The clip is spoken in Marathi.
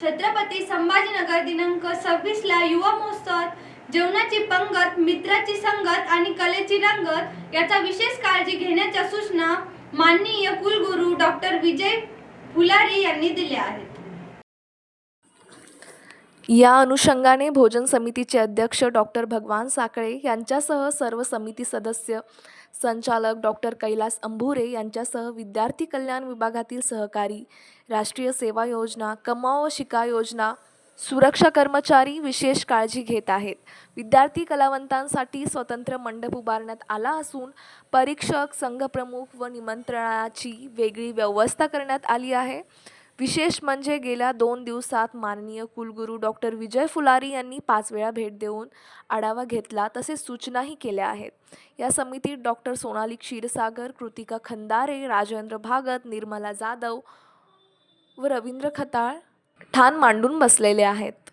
छत्रपती संभाजीनगर दिनांक सव्वीसला युवा महोत्सवात जेवणाची पंगत मित्राची संगत आणि कलेची रंगत याचा विशेष काळजी घेण्याच्या सूचना माननीय कुलगुरू डॉक्टर विजय फुलारी यांनी दिल्या आहेत. या अनुषंगाने भोजन समितीचे अध्यक्ष डॉक्टर भगवान साकळे यांच्यासह सर्व समिती सदस्य संचालक डॉक्टर कैलास अंभुरे यांच्यासह विद्यार्थी कल्याण विभागातील सहकारी राष्ट्रीय सेवा योजना कमाव व शिका योजना सुरक्षा कर्मचारी विशेष काळजी घेत आहेत. विद्यार्थी कलावंतांसाठी स्वतंत्र मंडप उभारण्यात आला असून परीक्षक संघप्रमुख व निमंत्रणाची वेगळी व्यवस्था करण्यात आली आहे. विशेष म्हणजे गेल्या दोन दिवसात माननीय कुलगुरू डॉक्टर विजय फुलारी यांनी पाच वेळा भेट देऊन आढावा घेतला तसेच सूचनाही केल्या आहेत. या समितीत डॉक्टर सोनाली क्षीरसागर कृतिका खंदारे राजेंद्र भागत निर्मला जाधव व रवींद्र खताळ ठाण मांडून बसलेले आहेत.